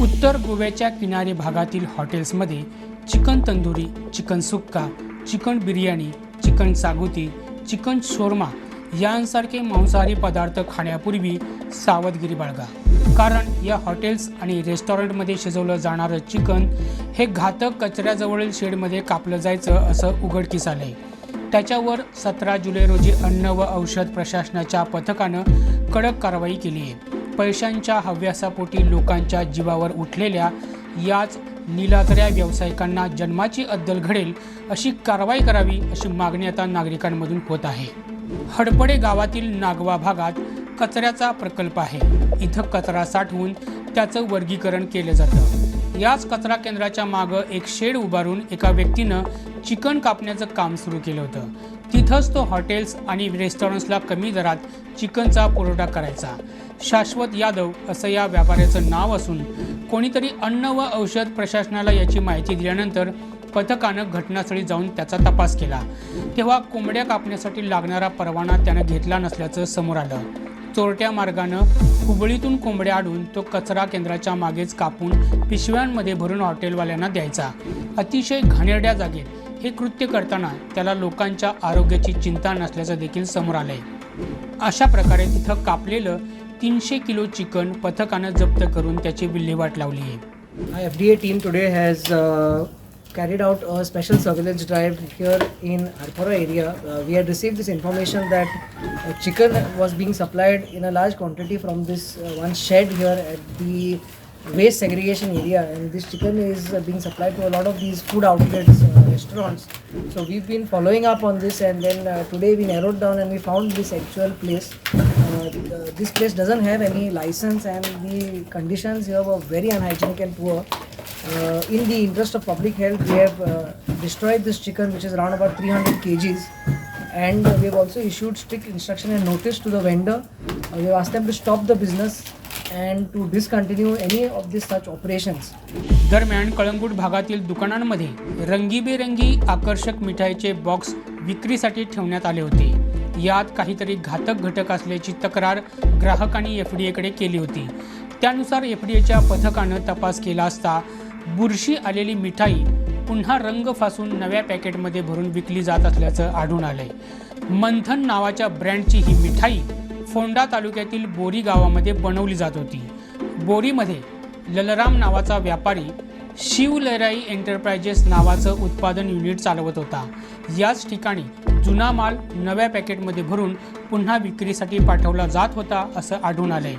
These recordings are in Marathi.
उत्तर गोव्याच्या किनारी भागातील हॉटेल्समध्ये chicken tandoori chicken sukka chicken biryani chicken xacuti chicken shawarma यांसारखे मांसाहारी पदार्थ खाण्यापूर्वी सावधगिरी बाळगा. कारण या हॉटेल्स आणि रेस्टॉरंटमध्ये शिजवलं जाणारं चिकन हे घातक कचऱ्याजवळील शेडमध्ये कापलं जायचं असं उघडकीस आलंय. त्याच्यावर सतरा जुलै रोजी अन्न व औषध प्रशासनाच्या पथकानं कडक कारवाई केली आहे. पैशांच्या हव्यासापोटी लोकांच्या जीवावर उठलेल्या याच निलातऱ्या व्यावसायिकांना जन्माची अद्दल घडेल अशी कारवाई करावी अशी मागणी आता नागरिकांमधून होत आहे. हडपडे गावातील नागवा भागात कचऱ्याचा प्रकल्प आहे. इथं कचरा साठवून त्याचं वर्गीकरण केलं जातं. याच कचरा केंद्राच्या मागं एक शेड उभारून एका व्यक्तीनं चिकन कापण्याचं काम सुरू केलं होतं. तिथंच तो हॉटेल्स आणि रेस्टॉरंट्सला कमी दरात चिकनचा पुरवठा करायचा. शाश्वत यादव असं या व्यापाऱ्याचं नाव असून कोणीतरी अन्न व औषध प्रशासनाला याची माहिती दिल्यानंतर पथकानं घटनास्थळी जाऊन त्याचा तपास केला. तेव्हा कोंबड्या कापण्यासाठी लागणारा परवाना त्यानं घेतला नसल्याचं समोर आलं. चोरट्या मार्गानं हुबळीतून कोंबड्या आडून तो कचरा केंद्राच्या मागेच कापून पिशव्यांमध्ये भरून हॉटेलवाल्यांना द्यायचा. अतिशय घाणेरड्या जागेत हे कृत्य करताना त्याला लोकांच्या आरोग्याची चिंता नसल्याचं देखील समोर आलंय. अशा प्रकारे तिथं कापलेलं तीनशे किलो चिकन पथकानं जप्त करून त्याची विल्हेवाट लावली आहे F D A team today has carried out a special surveillance drive here in Arpora area. Uh, we had received this information that uh, chicken was being supplied in a large quantity from this uh, one shed here at the waste segregation area and this chicken is uh, being supplied to a lot of these food outlets, uh, restaurants. So we've been following up on this and then uh, today we narrowed down and we found this actual place. Uh, this place doesn't have any license and the conditions here were very unhygienic and poor. Uh, in the interest of public health, we have uh, destroyed this chicken, which is around about 300 kgs, and uh, we have also issued strict instruction and notice to the vendor. Uh, we have asked them to stop the business and to discontinue any of these such operations. दरम्यान कळंगूट भागातील दुकानांमध्ये रंगीबेरंगी आकर्षक मिठाईचे बॉक्स विक्रीसाठी ठेवण्यात आले होते यात काहीतरी घातक घटक असल्याची तक्रार ग्राहकांनी एफ डी एकडे केली होती. त्यानुसार एफ डी एच्या पथकानं तपास केला असता बुरशी आलेली मिठाई पुन्हा रंग फासून नव्या पॅकेटमध्ये भरून विकली जात असल्याचं आढळून आलंय. मंथन नावाच्या ब्रँडची ही मिठाई फोंडा तालुक्यातील बोरी गावामध्ये बनवली जात होती. बोरीमध्ये ललराम नावाचा व्यापारी शिवलराई एंटरप्राइजेस नावाचं उत्पादन युनिट चालवत होता. याच ठिकाणी जुना माल नव्या पॅकेटमध्ये भरून पुन्हा विक्रीसाठी पाठवला जात होता असं आढळून आलंय.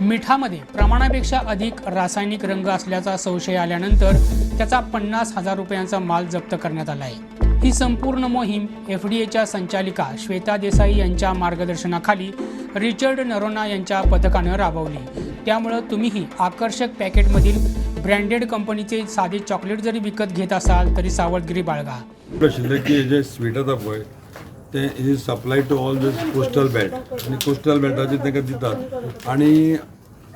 मिठामध्ये प्रमाणापेक्षा अधिक रासायनिक रंग असल्याचा संशय आल्यानंतर त्याचा पन्नास हजार रुपयांचा माल जप्त करण्यात आला आहे ही संपूर्ण मोहीम एफ डी एच्या संचालिका श्वेता देसाई यांच्या मार्गदर्शनाखाली रिचर्ड नरोना यांच्या पथकानं राबवली. त्यामुळं तुम्हीही आकर्षक पॅकेटमधील ब्रँडेड कंपनीचे साधे चॉकलेट जरी विकत घेत असाल तरी सावधगिरी बाळगा. शिल्लकी जे स्वीटर दाखवाय ते is supply to all this coastal belt आनी कोस्टल बेल्टाचे तांकां दितात? आनी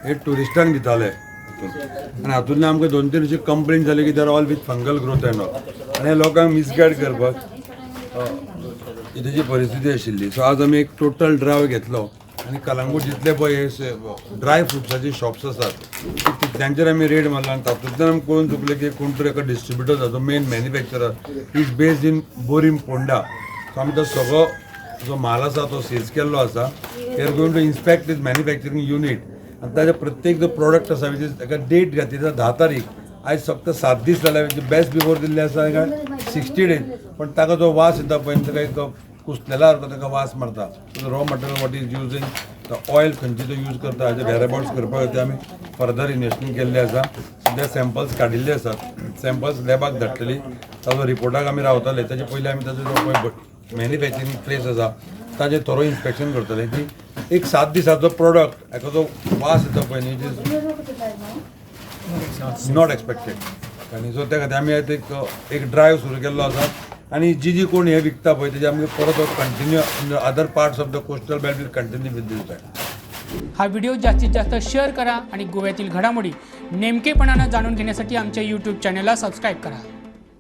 हे टुरिस्टांक दिताले आनी हातूंतल्यान आमकां दोन तीन अशी कंप्लेन जाली की there all with fungal growth and all आनी हे लोकांक मिसगायड करपाक अ, ही तेजी परिस्थिती आशिल्ली. सो आज आमी एक टोटल ड्रायव घेतलो. आनी कलंगूट जितले पळय हे ड्राय फ्रुट्साचे शॉप्स आसात तितल्यांचेर आमी रेड मारला आनी तातूंतल्यान आमी कळून चुकले की कोण तरी एका डिस्ट्रिब्युटर जाता main manufacturer is based in Borim Ponda so आमी तो सगळो जो माल आसा तो सीज केल्लो आसा we are going to inspect this manufacturing unit आनी ताजे प्रत्येक जो प्रोडक्ट आसा विच इज ताका डेट घातली धा तारीख. आयज फक्त सात दीस जाल्या बेस्ट बिफोर दिल्ले आसा काय सिक्स्टी डेज पण ताका जो वास येता पळय ताका एक कुसलेला सारको ताका वास मारता. Raw material what is using the oil खंयचे तो यूज करता हाजे वेरेबाउट्स करपा खातीर आमी फर्दर इन्वेस्टमेंट केल्ले आसा ते सॅम्पल्स काडिल्ले आसात सॅम्पल्स लॅबाक धाडटली ताजो रिपोर्टाक आमी रावतले. ताचे पयलीं आमी ताजो जो पळय मॅन्युफॅक्चरिंग प्लेस आसा ताजें थोरो इन्स्पेक्शन करतले की एक सात दिसाचो प्रोडक्ट हाका जो वास येता पळय न्ही इज नॉट एक्सपेक्टेड आनी सो त्या खातीर आमी आतां एक एक ड्रायव्ह सुरू केल्लो आसा आनी जी जी कोण हे विकता पळय तेजे आमगे परत continue other parts of the coastal belt will continue with this हा व्हिडिओ जास्तीत जास्त शेअर करा आणि गोव्यातील घडामोडी नेमकेपणानं जाणून घेण्यासाठी आमच्या यूट्यूब चॅनलला सबस्क्राईब करा.